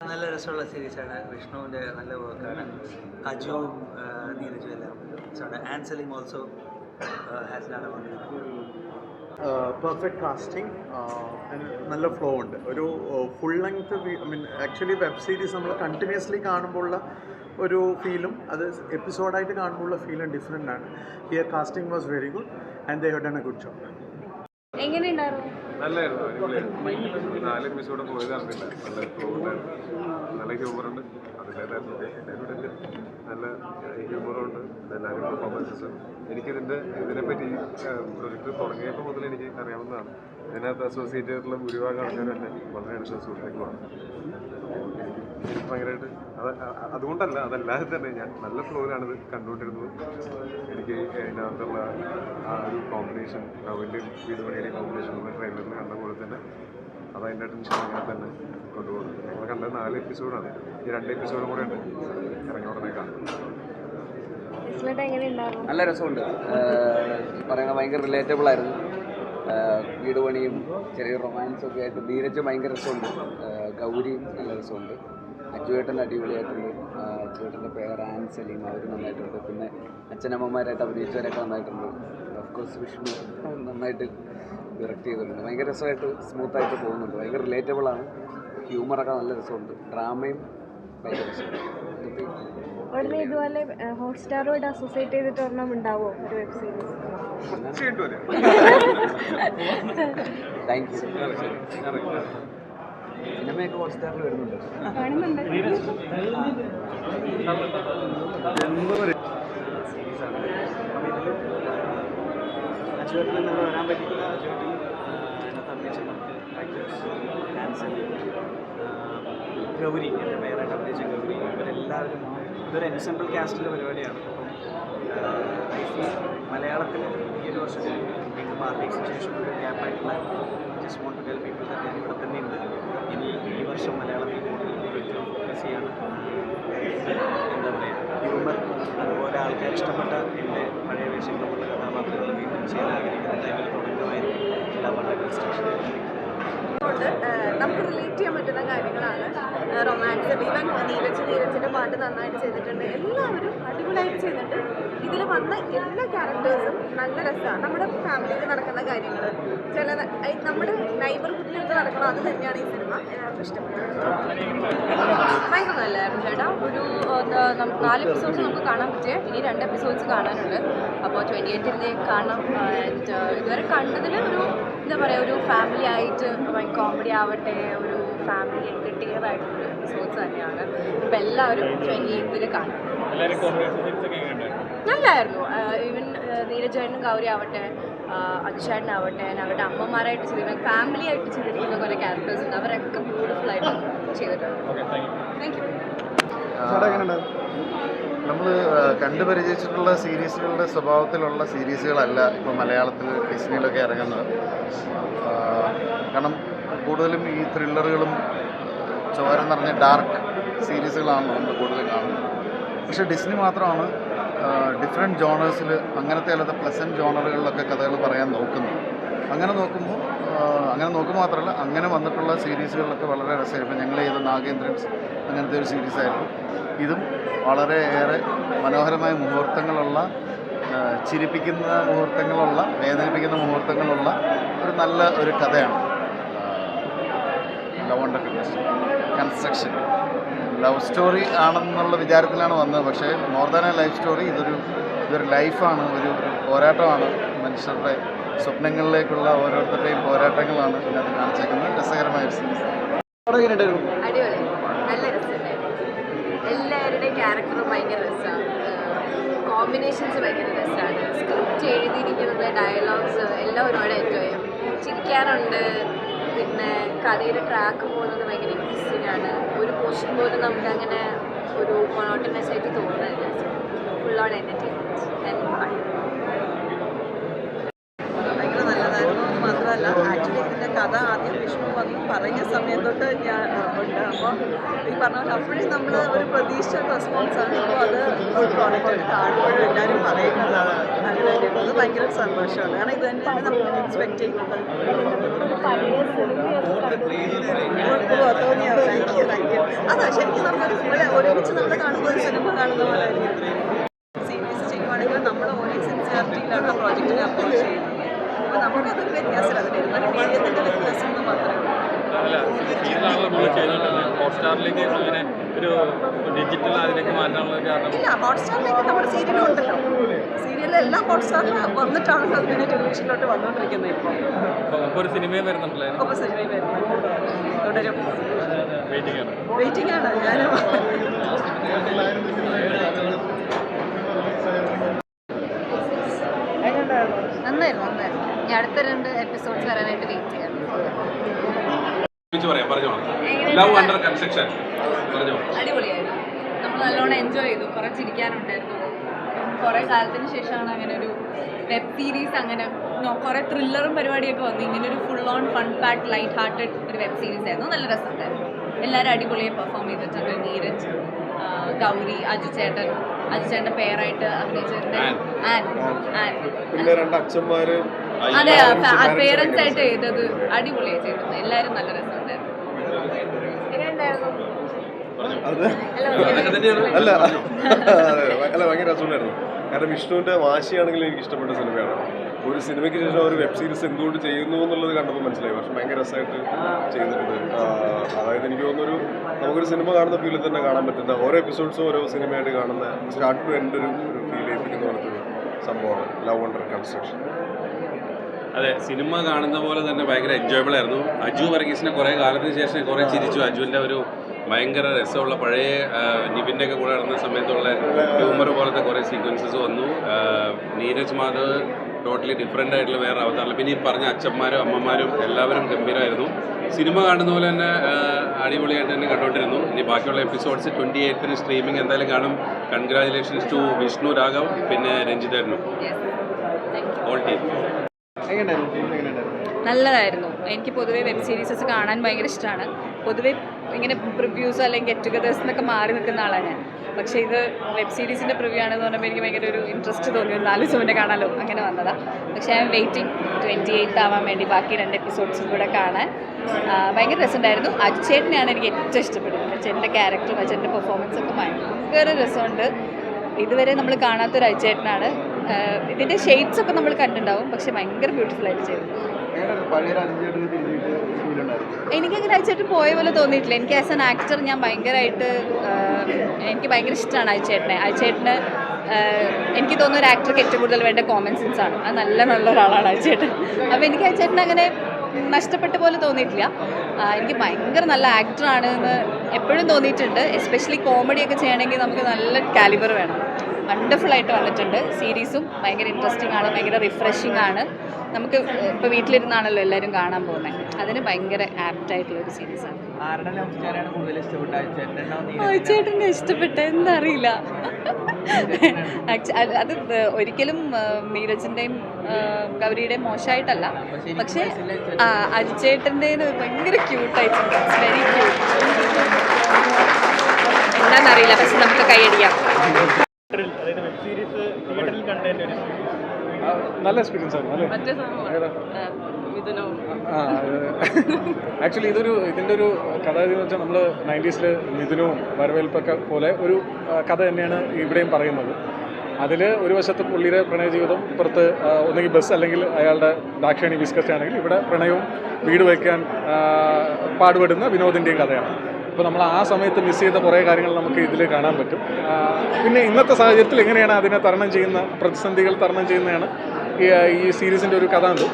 നല്ല രസമുള്ള സീരീസാണ്. വിഷ്ണുവിന്റെ നല്ല വർക്കാണ്. അജുവും നീരജും എല്ലാം Selim also has perfect casting നല്ല ഫ്ലോ ഉണ്ട്. ഒരു full length I mean actually web series നമ്മൾ കണ്ടിന്യൂസ്ലി കാണുമ്പോഴുള്ള ഒരു ഫീലും അത് എപ്പിസോഡായിട്ട് കാണുമ്പോഴുള്ള ഫീലും ഡിഫറെന്റ് ആണ്. Here casting was very good and they had done a good job എങ്ങനെയുണ്ടായിരുന്നു? നല്ലായിരുന്നു. അടിപൊളിയായിരുന്നു. നാല് എപ്പിസോഡ് നല്ല നല്ല ഇതിനെപ്പറ്റി പ്രൊജക്ട് തുടങ്ങിയപ്പോൾ മുതൽ എനിക്ക് അറിയാവുന്നതാണ്. ഇതിനകത്ത് അസോസിയേറ്റ് ചെയ്തിട്ടുള്ള ഭൂരിഭാഗം ആൾക്കാരും തന്നെ വളരെ അടുത്ത സുഹൃത്തുക്കളാണ് ഭയങ്കരമായിട്ട് അത് അതുകൊണ്ടല്ല അതല്ലാതെ തന്നെ ഞാൻ നല്ല ഫ്ലോയിലാണിത് കണ്ടുകൊണ്ടിരുന്നത്. എനിക്ക് അതിനകത്തുള്ള ആ ഒരു കോമ്പിനേഷൻ റവിന്റെ വീട് പണിയുടെ കോമ്പിനേഷൻ നമ്മൾ ട്രെയിലറിൽ കണ്ട പോലെ തന്നെ അത് അതിന്റെ ടെൻഷൻ അങ്ങനെ തന്നെ കൊണ്ടുപോകുന്നത് ഞങ്ങൾ കണ്ടത് നാല് എപ്പിസോഡാണ് ഈ രണ്ട് എപ്പിസോഡും കൂടെ ഉണ്ട്. ഇറങ്ങി ഉടനെ കാണും. നല്ല രസമുണ്ട്. പറയുന്ന ഭയങ്കര റിലേറ്റബിൾ ആയിരുന്നു. വീട് പണിയും ചെറിയ റൊമാൻസും ഒക്കെ ആയിട്ട് ധീരജ് ഭയങ്കര രസമുണ്ട്. ഗൗരിയും നല്ല രസമുണ്ട്. അജുവേട്ടൻ അടിപൊളിയായിട്ടുണ്ട്. അച്ചുവേട്ടന്റെ അജുവേട്ടന്റെ പേര് ആൻ സലീം. അവർ നന്നായിട്ടുണ്ട്. പിന്നെ അച്ഛനമ്മമാരായിട്ട് അഭിനയിച്ചവരൊക്കെ നന്നായിട്ടുണ്ട്. ഓഫ്കോഴ്സ് വിഷ്ണു നന്നായിട്ട് ഡയറക്റ്റ് ചെയ്തിട്ടുണ്ട്. ഭയങ്കര രസമായിട്ട് സ്മൂത്തായിട്ട് പോകുന്നുണ്ട്. ഭയങ്കര റിലേറ്റബിൾ ആണ്. ഹ്യൂമറൊക്കെ നല്ല രസമുണ്ട്. ഡ്രാമയും ഭയങ്കര ഉടനെ ഇതുപോലെ ഹോട്ട്സ്റ്റാറോട് അസോസിയേറ്റ് ചെയ്തിട്ട് ഒരെണ്ണം ഉണ്ടാവോ? ഒരു വെബ് സീരീസ് താങ്ക് യു സിനിമയൊക്കെ ഹോട്ട്സ്റ്റാറിൽ വരുന്നുണ്ട്. വരാൻ അതിനകത്ത് അഭിനയിച്ച ആക്ടേഴ്സ് ഗൗരി എന്റെ പേരായിട്ട് അഭിനയിച്ച ഗൗരി ഇവരെല്ലാവരും ഇതൊരു എൻസെമ്പിൾ കാസ്റ്റിന്റെ പരിപാടിയാണ്. അപ്പം മലയാളത്തിൽ ഈ ഒരു വർഷത്തിൽ മാർക്കറ്റിന് ശേഷം ഒരു ഗ്യാപ്പായിട്ടുള്ള just want to tell people that ഞാൻ ഇവിടെ തന്നെ ഉണ്ട് ഇനി ഈ വർഷം മലയാളത്തിൽ ഫോക്കസ് ചെയ്യാണ് എന്താ പറയുക ഹ്യൂമർ അതുപോലെ ആൾക്കാർ ഇഷ്ടപ്പെട്ട എന്റെ പഴയ വേഷങ്ങളുള്ള കഥാപാത്രങ്ങൾ വീണ്ടും ചെയ്യാൻ ആഗ്രഹിക്കുന്ന ടൈമിൽ തുടങ്ങുമായിരിക്കും എല്ലാ വളരെ നമുക്ക് റിലേറ്റ് ചെയ്യാൻ പറ്റുന്ന കാര്യങ്ങളാണ്. റൊമാൻസ് ഈവൻ നീരജ് നീരജിന്റെ പാട്ട് നന്നായിട്ട് ചെയ്തിട്ടുണ്ട്. എല്ലാവരും അടിപൊളിയായിട്ട് ചെയ്തിട്ടുണ്ട്. ഇതിൽ വന്ന എല്ലാ ക്യാരക്ടേഴ്സും നല്ല രസമാണ്. നമ്മുടെ ഫാമിലിയിൽ നടക്കുന്ന കാര്യങ്ങൾ ചില നമ്മുടെ നൈബർഹുഡിലൊക്കെ നടക്കണം അത് തന്നെയാണ് ഈ സിനിമ എല്ലാവർക്കും ഇഷ്ടപ്പെട്ടത്. ഭയങ്കര ചേട്ടാ. ഒരു നാല് എപ്പിസോഡ്സ് നമുക്ക് കാണാൻ പറ്റിയ. ഇനി രണ്ട് എപ്പിസോഡ്സ് കാണാനുണ്ട്. അപ്പോൾ ട്വന്റി എയ്റ്റിന്റെ കാണാം. ഇതുവരെ കണ്ടതിൽ ഒരു എന്താ പറയുക ഒരു ഫാമിലി ആയിട്ട് കോമഡി ആവട്ടെ ഒരു ഫാമിലി എന്റർടൈനർ ആയിട്ടുള്ള എപ്പിസോഡ്സ് തന്നെയാണ്. ഇപ്പം എല്ലാവരും ട്വന്റി എയ്റ്റിൽ കാണും. നല്ലായിരുന്നു. ഈവൻ നീരജേട്ടനും ഗൗരി ആവട്ടെ അജുഷേട്ടനാവട്ടെ അവരുടെ അമ്മമാരായിട്ട് ചെയ്തിരിക്കുന്ന ഫാമിലി ആയിട്ട് ചെയ്തിരിക്കുന്ന കുറേ ക്യാരക്ടേഴ്സ് ഉണ്ട്. അവരൊക്കെ ബ്യൂട്ടിഫുൾ ആയിട്ട് ചെയ്തിട്ടുണ്ട്. താങ്ക് യു നമ്മൾ കണ്ടുപരിചയിച്ചിട്ടുള്ള സീരീസുകളുടെ സ്വഭാവത്തിലുള്ള സീരീസുകളല്ല ഇപ്പോൾ മലയാളത്തിൽ ഡിസ്നിയിലൊക്കെ ഇറങ്ങുന്നത്. കാരണം കൂടുതലും ഈ ത്രില്ലറുകളും ചോരം നിറഞ്ഞ ഡാർക്ക് സീരീസുകളാണ് നമ്മൾ കൂടുതലും കാണുന്നത്. പക്ഷേ ഡിസ്നി മാത്രമാണ് ഡിഫറെന്റ് ജോണേഴ്സിൽ അങ്ങനത്തെ അല്ലാത്ത പ്ലസന്റ് ജോണറുകളിലൊക്കെ കഥകൾ പറയാൻ നോക്കുന്നത്. അങ്ങനെ നോക്കുമ്പോൾ അങ്ങനെ നോക്കുക മാത്രമല്ല അങ്ങനെ വന്നിട്ടുള്ള സീരീസുകളിലൊക്കെ വളരെ രസമായിരുന്നു ഞങ്ങൾ ചെയ്ത നാഗേന്ദ്രൻസ് അങ്ങനത്തെ ഒരു സീരീസായിരുന്നു. ഇതും വളരെ ഏറെ മനോഹരമായ മുഹൂർത്തങ്ങളുള്ള ചിരിപ്പിക്കുന്ന മുഹൂർത്തങ്ങളുള്ള വേദനിപ്പിക്കുന്ന മുഹൂർത്തങ്ങളുള്ള ഒരു നല്ല ഒരു കഥയാണ്. Love under construction love story ആണെന്നുള്ള വിചാരത്തിലാണ് വന്നത്. പക്ഷേ more than a life story ഇതൊരു ഇതൊരു ലൈഫാണ് ഒരു പോരാട്ടമാണ്. മനുഷ്യരുടെ സ്വപ്നങ്ങളിലേക്കുള്ള ഓരോരുത്തരുടെയും പോരാട്ടങ്ങളാണ് ഇതിനകത്ത് കാണിച്ചേക്കുന്നത്. രസകരമായ ഒരു സീരീസ് എല്ലാവരുടെയും രസമാണ് കോമ്പിനേഷൻസ് ഭയങ്കര രസമാണ് സ്ക്രിപ്റ്റ് എഴുതിയിരിക്കുന്നത് ഡയലോഗ്സ് എല്ലാം ഒരുപാട് എൻജോയ് ചിരിക്കാറുണ്ട്. പിന്നെ കഥയുടെ ട്രാക്ക് പോകുന്നത് ഭയങ്കര ഇൻട്രസ്റ്റിംഗ് ആണ്. ഒരു പോർഷൻ പോലും നമുക്ക് അങ്ങനെ ഒരു മോണോട്ടനസ് ആയിട്ട് തോന്നുന്നില്ല. Full on entertainment and fun ഭയങ്കര നല്ലതായിരുന്നു എന്ന് മാത്രമല്ല ആക്ച്വലി ഇതിന്റെ കഥ ആദ്യം വിഷ്ണു വന്ന് പറഞ്ഞ സമയം തൊട്ട് ഞാൻ ഉണ്ട്. അപ്പോൾ ഈ പറഞ്ഞ പോലെ അപ്പോഴേ നമ്മൾ ഒരു പ്രതീക്ഷ റെസ്പോൺസ് ആണ്. അപ്പോൾ അത് ഫുൾ പ്രോഡക്റ്റ് കാണുമ്പോഴും എല്ലാവരും പറയുന്നതാണ് അങ്ങനെ അത് ഭയങ്കര സന്തോഷമാണ്. കാരണം ഇത് തന്നെയാണ് നമ്മൾ എക്സ്പെക്ട് ചെയ്യുന്നത്. തോന്നിയോ? ആ ശരിക്കും നമ്മൾ ഒരു- ഒരുമിച്ച് നമ്മൾ കാണുമ്പോൾ ഒരു സിനിമ കാണുന്ന പോലെ സീരീസ് ചെയ്യുവാണെങ്കിൽ നമ്മൾ ഓരോ സിൻസിയാരിറ്റിയിലാണ് ആ പ്രോജക്റ്റിനെ അപ്രോച്ച് ചെയ്യുന്നത്. അപ്പോൾ നമുക്കതൊരു വ്യത്യാസമില്ല. അത് വരുന്ന മീഡിയത്തിന്റെ വ്യത്യാസം എന്ന് മാത്രമേ ഉള്ളൂ. ഹോട്ട്സ്റ്റാറിലേക്ക് അങ്ങനെ ഒരു ഡിജിറ്റൽ അതിലേക്ക് മാറ്റാനുള്ള കാരണം. ഇല്ല ഹോട്ട്സ്റ്റാറിലേക്ക് നമ്മുടെ സീരിയലും ഉണ്ടല്ലോ. സീരിയലിൽ എല്ലാം ഹോട്ട്സ്റ്റാറിൽ വന്നിട്ടാണ് പിന്നെ ടെലിവിഷനിലോട്ട് വന്നുകൊണ്ടിരിക്കുന്നത് ഇപ്പോൾ അപ്പോൾ ഒരു സിനിമയും വരുന്നുണ്ടല്ലോ? അതിന് അപ്പോൾ സിനിമയിൽ വരുന്നത് തുടരും. വെയിറ്റിംഗ് ആണ്. വെയിറ്റിംഗ് ആണ്. ഞാനും. നന്നായിരുന്നു നന്നായിരുന്നു. ഇനി അടുത്ത രണ്ട് എപ്പിസോഡ്സ് വരാനായിട്ട് വെയിറ്റ് ചെയ്യാം. ലവ് അണ്ടർ കൺസ്ട്രക്ഷൻ പറഞ്ഞോ. അടിപൊളിയായിരുന്നു. നമ്മൾ നല്ലോണം എൻജോയ് ചെയ്തു. കുറേ ചിരിക്കാനുണ്ടായിരുന്നു. കുറേ കാലത്തിന് ശേഷമാണ് അങ്ങനെ ഒരു വെബ് സീരീസ് അങ്ങനെ നോ- കുറേ ത്രില്ലറും പരിപാടിയൊക്കെ വന്നു. ഇങ്ങനെ ഒരു full on fun packed light hearted ഒരു വെബ് സീരീസ് ആയിരുന്നു. നല്ല രസമുണ്ടായിരുന്നു. എല്ലാവരും അടിപൊളിയായി പെർഫോം ചെയ്തിട്ടുണ്ട്. നീരജ് ഗൗരി അജു ചേട്ടൻ അജു ചേട്ടന്റെ പേരായിട്ട് അഭിനയിച്ചിട്ടുണ്ട് പിന്നെ രണ്ട് അച്ഛന്മാര് അതെ പേരൻസ് ആയിട്ട് ചെയ്തത് അടിപൊളിയായി ചെയ്തത് എല്ലാവരും നല്ല രസമുണ്ടായിരുന്നു അല്ല അല്ല അല്ല ഭയങ്കര രസമുണ്ടായിരുന്നു. കാരണം വിഷ്ണുവിന്റെ വാശിയാണെങ്കിൽ എനിക്ക് ഇഷ്ടപ്പെട്ട സിനിമയാണ്. ഒരു സിനിമയ്ക്ക് ശേഷം ഒരു വെബ് സീരീസ് എന്തുകൊണ്ട് ചെയ്യുന്നു എന്നുള്ളത് കണ്ടപ്പോൾ മനസ്സിലായി. പക്ഷെ ഭയങ്കര രസമായിട്ട് ചെയ്തിട്ടുണ്ട്. അതായത് എനിക്ക് തോന്നുന്നൊരു നമുക്കൊരു സിനിമ കാണുന്ന ഫീലിൽ തന്നെ കാണാൻ പറ്റുന്ന ഓരോ എപ്പിസോഡ്സും ഓരോ സിനിമയായിട്ട് കാണുന്ന സ്റ്റാർട്ട് ടു എന്റെ ഒരു ഒരു ഫീൽ ചെയ്യിപ്പിക്കുന്ന പോലത്തെ ഒരു സംഭവമാണ്. ലവ് അണ്ടർ കൺസ്ട്രക്ഷൻ അതെ സിനിമ കാണുന്ന പോലെ തന്നെ ഭയങ്കര എൻജോയബിൾ ആയിരുന്നു. അജു വർഗീസിനെ കുറേ കാലത്തിന് ശേഷം കുറേ ചിരിച്ചു. അജുവിന്റെ ഒരു ഭയങ്കര രസമുള്ള പഴയ നിവിന്റെ ഒക്കെ കൂടെ നടന്ന സമയത്തുള്ള ഹ്യൂമർ പോലത്തെ കുറേ സീക്വൻസസ് വന്നു. നീരജ് മാധവ് ടോട്ടലി ഡിഫറെന്റ് ആയിട്ടുള്ള വേറെ അവതാരം പിന്നെ ഈ പറഞ്ഞ അച്ഛന്മാരും അമ്മമാരും എല്ലാവരും ഗംഭീരമായിരുന്നു സിനിമ കാണുന്ന പോലെ തന്നെ അടിപൊളിയായിട്ട് തന്നെ കണ്ടുകൊണ്ടിരുന്നു ഇനി ബാക്കിയുള്ള എപ്പിസോഡ്സ് ട്വന്റി എയ്ത്തിന് സ്ട്രീമിംഗ് എന്തായാലും കാണും. കൺഗ്രാജുലേഷൻസ് ടു വിഷ്ണു രാഘവ് പിന്നെ രഞ്ജിതായിരുന്നു ഓൾ ടീം നല്ലതായിരുന്നു. എനിക്ക് പൊതുവേ വെബ് സീരീസസ് കാണാൻ ഭയങ്കര ഇഷ്ടമാണ്. പൊതുവേ ഇങ്ങനെ പ്രിവ്യൂസ് അല്ലെങ്കിൽ ഗെറ്റ് ടുഗദേഴ്സ് എന്നൊക്കെ മാറി നിൽക്കുന്ന ആളാണ് ഞാൻ. പക്ഷേ ഇത് വെബ് സീരീസിന്റെ പ്രിവ്യൂ ആണെന്ന് പറഞ്ഞപ്പോൾ എനിക്ക് ഭയങ്കര ഒരു ഇൻട്രസ്റ്റ് തോന്നി. ഒരു നാല് ദിവസം മുന്നേ അങ്ങനെ വന്നതാണ് പക്ഷേ I'm waiting twenty eight ആവാൻ വേണ്ടി ബാക്കി രണ്ട് എപ്പിസോഡ്സും കൂടെ കാണാൻ. ഭയങ്കര രസമുണ്ടായിരുന്നു. അച്ഛേട്ടനെയാണ് എനിക്ക് ഏറ്റവും ഇഷ്ടപ്പെടുന്നത്. അച്ഛന്റെ ക്യാരക്ടറും അച്ഛന്റെ പെർഫോമൻസൊക്കെ ഭയങ്കര രസമുണ്ട്. ഇതുവരെ നമ്മൾ കാണാത്തൊരു അജുചേട്ടനാണ് ഇതിന്റെ ഷെയ്ഡ്സ് ഒക്കെ നമ്മൾ കണ്ടിട്ടുണ്ടാവും പക്ഷെ ഭയങ്കര ബ്യൂട്ടിഫുൾ ആയിട്ട് ചെയ്തു. എനിക്കങ്ങനെ അയച്ചേട്ടൻ പോയ പോലെ തോന്നിയിട്ടില്ല. എനിക്ക് ആസ് ആൻ ആക്ടർ ഞാൻ ഭയങ്കരമായിട്ട് എനിക്ക് ഭയങ്കര ഇഷ്ടമാണ് അയച്ചേട്ടനെ. അയച്ചേട്ടന് എനിക്ക് തോന്നുന്ന ഒരു ആക്ടർക്ക് ഏറ്റവും കൂടുതൽ വേണ്ട കോമൺ സെൻസ് ആണ്. അത് നല്ല നല്ല ഒരാളാണ് അയച്ചേട്ടൻ. അപ്പോൾ എനിക്ക് അയച്ചേട്ടൻ അങ്ങനെ നഷ്ടപ്പെട്ട പോലെ തോന്നിയിട്ടില്ല. എനിക്ക് ഭയങ്കര നല്ല ആക്ടറാണ് എന്ന് എപ്പോഴും തോന്നിയിട്ടുണ്ട്. എസ്പെഷ്യലി കോമഡിയൊക്കെ ചെയ്യണമെങ്കിൽ നമുക്ക് നല്ല കാലിബർ വേണം. വണ്ടർഫുൾ ആയിട്ട് വന്നിട്ടുണ്ട്. സീരീസും ഭയങ്കര ഇൻട്രസ്റ്റിംഗ് ആണ് ഭയങ്കര റിഫ്രഷിംഗ് ആണ്. നമുക്ക് ഇപ്പോൾ വീട്ടിലിരുന്നാണല്ലോ എല്ലാവരും കാണാൻ പോകുന്നത് അതിന് ഭയങ്കര ആപ്റ്റായിട്ടുള്ള ഒരു സീരീസാണ് ചേട്ടനെ ഇഷ്ടപ്പെട്ട. എന്തറിയില്ല. അത് ഒരിക്കലും നീരജിന്റെയും ഗൗരിയുടെയും മോശമായിട്ടല്ല പക്ഷേ അജിച്ചേട്ടന്റെ ഭയങ്കര ക്യൂട്ടായിട്ടുണ്ട് വെരി ക്യൂട്ട് എന്താണെന്നറിയില്ല പക്ഷെ നമുക്ക് കൈയടിക്കാം അതായത് വെബ് സീരീസ് തിയേറ്ററിൽ കണ്ടതിന്റെ ഒരു നല്ല എക്സ്പീരിയൻസ് ആണ് അല്ലേ? ആക്ച്വലി ഇതൊരു ഇതിന്റെ ഒരു കഥ എന്ന് വെച്ചാൽ നമ്മൾ നയന്റീസിൽ മിഥുനവും വരവേൽപ്പൊക്കെ പോലെ ഒരു കഥ തന്നെയാണ് ഇവിടെയും പറയുന്നത്. അതിൽ ഒരു വശത്ത് പുള്ളിയുടെ പ്രണയ ജീവിതം പുറത്ത് ഒന്നുകിൽ ബസ് അല്ലെങ്കിൽ അയാളുടെ ദാക്ഷാണി ബിസ്ക്കറ്റ് ആണെങ്കിൽ ഇവിടെ പ്രണയവും വീട് വയ്ക്കാൻ പാടുപെടുന്ന വിനോദിന്റെയും കഥയാണ്. അപ്പോൾ നമ്മൾ ആ സമയത്ത് മിസ് ചെയ്ത കുറേ കാര്യങ്ങൾ നമുക്ക് ഇതിൽ കാണാൻ പറ്റും. പിന്നെ ഇന്നത്തെ സാഹചര്യത്തിൽ എങ്ങനെയാണ് അതിനെ തരണം ചെയ്യുന്ന പ്രതിസന്ധികൾ തരണം ചെയ്യുന്നതാണ് ഈ സീരീസിന്റെ ഒരു കഥ ഉണ്ട്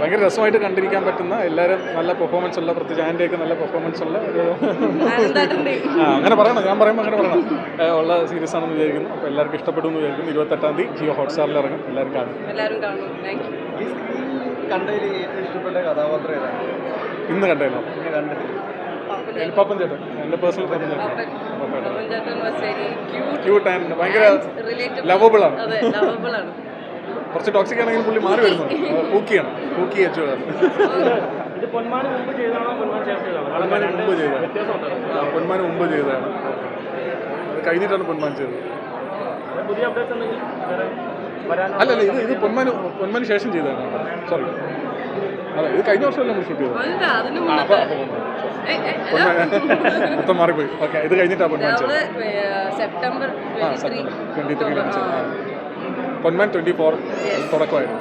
ഭയങ്കര രസമായിട്ട് കണ്ടിരിക്കാൻ പറ്റുന്ന എല്ലാവരും നല്ല പെർഫോമൻസ് ഉള്ള പ്രത്യേകിച്ച് ആന്റെയൊക്കെ നല്ല പെർഫോമൻസ് ഉള്ള ഒരു അങ്ങനെ പറയണം ഞാൻ പറയുമ്പോൾ അങ്ങനെ പറയണം. ഉള്ള സീരീസ് ആണെന്ന് വിചാരിക്കുന്നു. അപ്പോൾ എല്ലാവർക്കും ഇഷ്ടപ്പെടുമെന്ന് വിചാരിക്കുന്നു. ഇരുപത്തെട്ടാം തീയതി ജിയോ ഹോട്ട്സ്റ്റാറിൽ ഇറങ്ങും. എല്ലാവരും കാണും. എല്ലാവരും കാണും. താങ്ക് കണ്ടതിൽ ഏറ്റവും ഇഷ്ടപ്പെട്ട കഥാപാത്രം ഏതാണ്? ഇന്ന് കണ്ടല്ലോ എൽപ്പാപ്പൻ ചേട്ടൻ. എന്റെ പേഴ്സണൽ പാപ്പൻ ചേട്ടൻ. ക്യൂട്ട് ആൻഡ് ഭയങ്കര ലവബിൾ ആണ്. അതെ ലവബിൾ ആണ്. കുറച്ച് ടോക്സിക് ആണെങ്കിൽ പുള്ളി മാറി വരുന്നു പൂക്കിയാണ്. പൂക്കി ഇത് പൊന്മാന് മുമ്പ് ചെയ്തതാണോ പൊന്മാന് മുമ്പ് ചെയ്തതാണ്. കഴിഞ്ഞിട്ടാണ് പൊന്മാൻ ചെയ്തത്. പുതിയ അപ്ഡേറ്റ്സ് വരാനോ അല്ലല്ല ഇത് ഇത് പൊന്മാന് പൊന്മാന് ശേഷം ചെയ്തതാണ്. സോറി അതെ ഇത് കഴിഞ്ഞ വർഷം നമ്മൾ ഷൂട്ട് ചെയ്തത്? അല്ല മൊത്തം മാറിപ്പോയി. ഓക്കെ ഇത് കഴിഞ്ഞിട്ടാണ് Ponman September twenty three Ponman twenty four തുടക്കമായിരുന്നു.